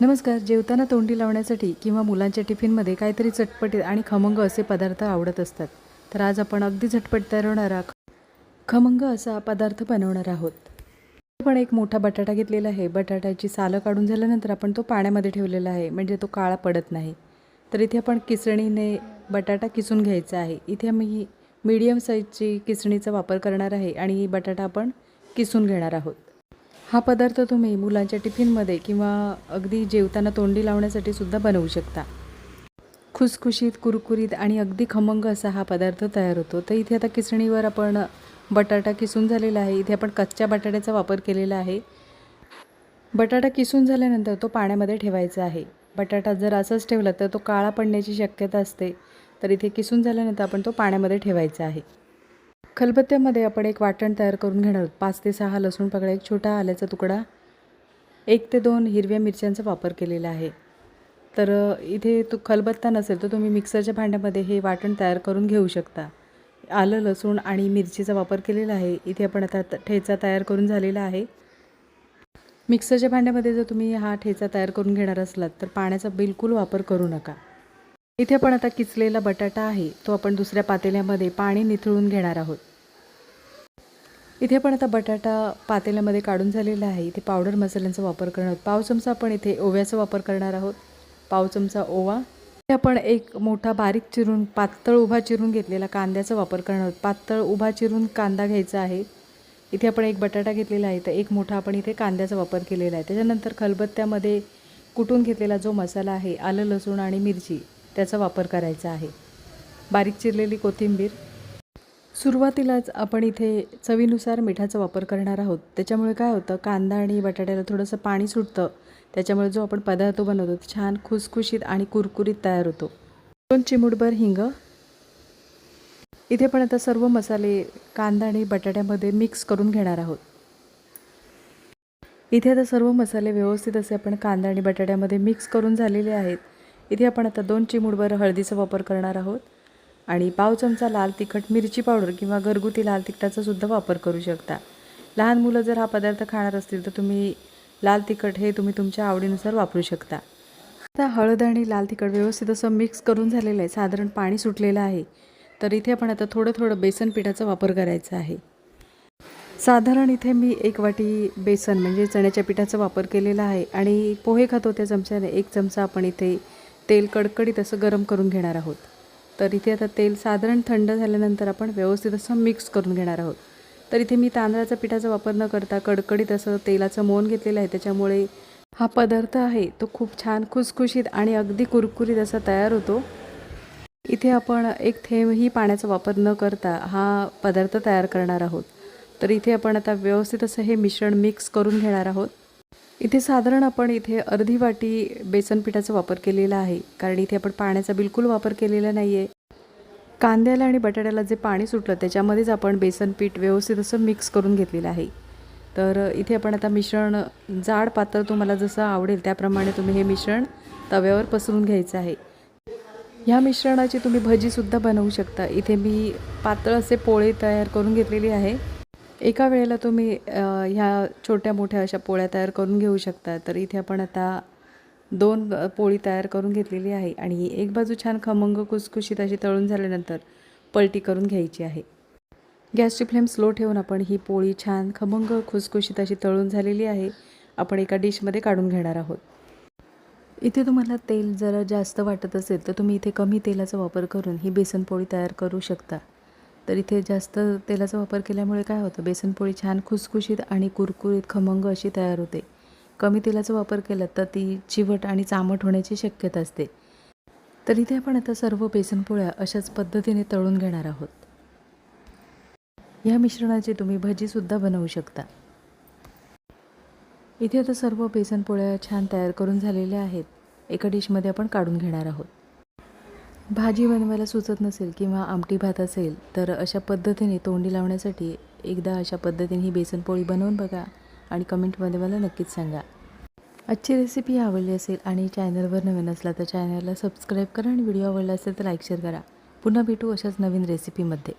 नमस्कार. जेवताना तोंडी लावण्यासाठी किंवा मुलांच्या टिफिनमध्ये काहीतरी चटपटीत आणि खमंग असे पदार्थ आवडत असतात. तर आज आपण अगदी झटपट तयार होणारा खमंग असा पदार्थ बनवणार आहोत. पण एक मोठा बटाटा घेतलेला आहे. बटाट्याची सालं काढून झाल्यानंतर आपण तो पाण्यामध्ये ठेवलेला आहे. म्हणजे तो काळा पडत नाही. तर इथे आपण किसणीने बटाटा किसून घ्यायचा आहे. इथे मी मीडियम साईजची किसणीचा वापर करणार आहे आणि बटाटा आपण किसून घेणार आहोत. हा पदार्थ तुम्ही मुलांच्या टिफिनमध्ये किंवा अगदी जेवताना तोंडी लावण्यासाठी सुद्धा बनवू शकता. खुसखुशीत कुरकुरीत आणि अगदी खमंग असा हा पदार्थ तयार होतो. तर इथे आता किसणीवर आपण बटाटा किसून झालेला आहे. इथे आपण कच्च्या बटाट्याचा वापर केलेला आहे. बटाटा किसून झाल्यानंतर तो पाण्यामध्ये ठेवायचा आहे. बटाटा जर असंच ठेवला तर तो काळा पडण्याची शक्यता असते. तर इथे किसून झाल्यानंतर आपण तो पाण्यामध्ये ठेवायचा आहे. खलबत्त्यामध्ये आपण एक वाटण तयार करून घेणार आहोत. पाच ते सहा लसूण पकडा एक छोटा आल्याचा तुकडा एक ते दोन हिरव्या मिरच्यांचा वापर केलेला आहे. तर इथे तू खलबत्ता नसेल तर तुम्ही मिक्सरच्या भांड्यामध्ये हे वाटण तयार करून घेऊ शकता. आलं लसूण आणि मिरचीचा वापर केलेला आहे. इथे आपण आता त- ठेचा तयार करून झालेला आहे. मिक्सरच्या भांड्यामध्ये जर तुम्ही हा ठेचा तयार करून घेणार असलात तर पाण्याचा बिलकुल वापर करू नका. इथे पण आता किचलेला बटाटा आहे. तो आपण दुसऱ्या पातेल्यामध्ये पाणी निथळून घेणार आहोत. इथे पण आता बटाटा पातेल्यामध्ये काढून झालेला आहे. इथे पावडर मसाल्यांचा वापर करणार आहोत. पाव चमचा आपण इथे ओव्याचा वापर करणार आहोत. पाव चमचा ओवा. इथे आपण एक मोठा बारीक चिरून पातळ उभा चिरून घेतलेला कांद्याचा वापर करणार आहोत. पातळ उभा चिरून कांदा घ्यायचा आहे. इथे आपण एक बटाटा घेतलेला आहे. तर एक मोठा आपण इथे कांद्याचा वापर केलेला आहे. त्याच्यानंतर खलबत्त्यामध्ये कुटून घेतलेला जो मसाला आहे आलं लसूण आणि मिरची. त्याचा वापर करायचा आहे. बारीक चिरलेली कोथिंबीर. सुरुवातीलाच आपण इथे चवीनुसार मिठाचा वापर करणार आहोत. त्याच्यामुळे काय होतं कांदा आणि बटाट्याला थोडंसं पाणी सुटतं. त्याच्यामुळे जो आपण पदार्थ बनवतो तो छान खुसखुशीत आणि कुरकुरीत तयार होतो. दोन चिमूटभर हिंग. इथे पण आता सर्व मसाले कांदा आणि बटाट्यामध्ये मिक्स करून घेणार आहोत. इथे आता सर्व मसाले व्यवस्थित असे आपण कांदा आणि बटाट्यामध्ये मिक्स करून झालेले आहेत. इथे आपण आता दोन चिमूडभर हळदीचा वापर करणार आहोत. आणि पाव चमचा लाल तिखट मिरची पावडर किंवा घरगुती लाल तिखटाचा सुद्धा वापर करू शकता. लहान मुलं जर हा पदार्थ खाणार असतील तर तुम्ही लाल तिखट हे तुम्ही तुमच्या आवडीनुसार वापरू शकता. आता हळद आणि लाल तिखट व्यवस्थित असं मिक्स करून झालेलं आहे. साधारण पाणी सुटलेलं आहे. तर इथे आपण आता थोडं थोडं बेसन पिठाचा वापर करायचा आहे. साधारण इथे मी एक वाटी बेसन म्हणजे चण्याच्या पिठाचा वापर केलेला आहे. आणि पोहे खातो त्या चमच्याने एक चमचा आपण इथे तेल कडकडीत असं गरम करून घेणार आहोत. तर इथे आता तेल साधारण थंड झाल्यानंतर आपण व्यवस्थित असं मिक्स करून घेणार आहोत. तर इथे मी तांदळाचा पिठाचा वापर न करता कडकडीत असं तेलाचं मोन घेतलेलं आहे. त्याच्यामुळे हा पदार्थ आहे तो खूप छान खुसखुशीत आणि अगदी कुरकुरीत असा तयार होतो. इथे आपण एक थेंबही पाण्याचा वापर न करता हा पदार्थ तयार करणार आहोत. तर इथे आपण आता व्यवस्थित असं हे मिश्रण मिक्स करून घेणार आहोत. इथे साधारण आपण इथे अर्धी वाटी बेसन पिठाचा वापर केलेला आहे कारण इथे आपण पाण्याचा बिलकुल वापर केलेला नाही आहे कांद्याला आणि बटाट्याला जे पाणी सुटलं त्याच्यामध्येच आपण बेसन पीठ व्यवस्थित असं मिक्स करून घेतलेलं आहे. तर इथे आपण आता मिश्रण जाड पातळ तुम्हाला जसं आवडेल त्याप्रमाणे तुम्ही हे मिश्रण तव्यावर पसरून घ्यायचं आहे. ह्या मिश्रणाची तुम्ही भजीसुद्धा बनवू शकता. इथे मी पातळ असे पोळे तयार करून घेतलेली आहे. एका वेळेला तुम्ही ह्या छोट्या मोठ्या अशा पोळ्या तयार करून घेऊ शकता. तर इथे आपण आता दोन पोळी तयार करून घेतलेली आहे आणि एक बाजू छान खमंग खुसखुशीत अशी तळून झाल्यानंतर पलटी करून घ्यायची आहे. गॅसची फ्लेम स्लो ठेवून आपण ही पोळी छान खमंग खुसखुशीत अशी तळून झालेली आहे. आपण एका डिशमध्ये काढून घेणार आहोत. इथे तुम्हाला तेल जरा जास्त वाटत असेल तर तुम्ही इथे कमी तेलाचा वापर करून ही बेसनपोळी तयार करू शकता. तर इथे जास्त तेलाचा वापर केल्यामुळे काय होतं? बेसनपोळी छान खुसखुशीत आणि कुरकुरीत खमंग अशी तयार होते. कमी तेलाचा वापर केला तर ती चिवट आणि चामट होण्याची शक्यता असते. तर इथे आपण आता सर्व बेसनपोळ्या अशाच पद्धतीने तळून घेणार आहोत. या मिश्रणाची तुम्ही भजीसुद्धा बनवू शकता. इथे आता सर्व बेसन पोळ्या छान तयार करून झालेल्या आहेत. एका डिशमध्ये आपण काढून घेणार आहोत. भाजी बनवायला सुचत नसेल किंवा आमटी भात असेल तर अशा पद्धतीने तोंडी लावण्यासाठी एकदा अशा पद्धतीने ही बेसनपोळी बनवून बघा आणि कमेंटमध्ये मला नक्कीच सांगा. आजची रेसिपी आवडली असेल आणि चॅनलवर नवीन असला तर चॅनलला सबस्क्राईब करा आणि व्हिडिओ आवडला असेल तर लाईक शेअर करा. पुन्हा भेटू अशाच नवीन रेसिपीमध्ये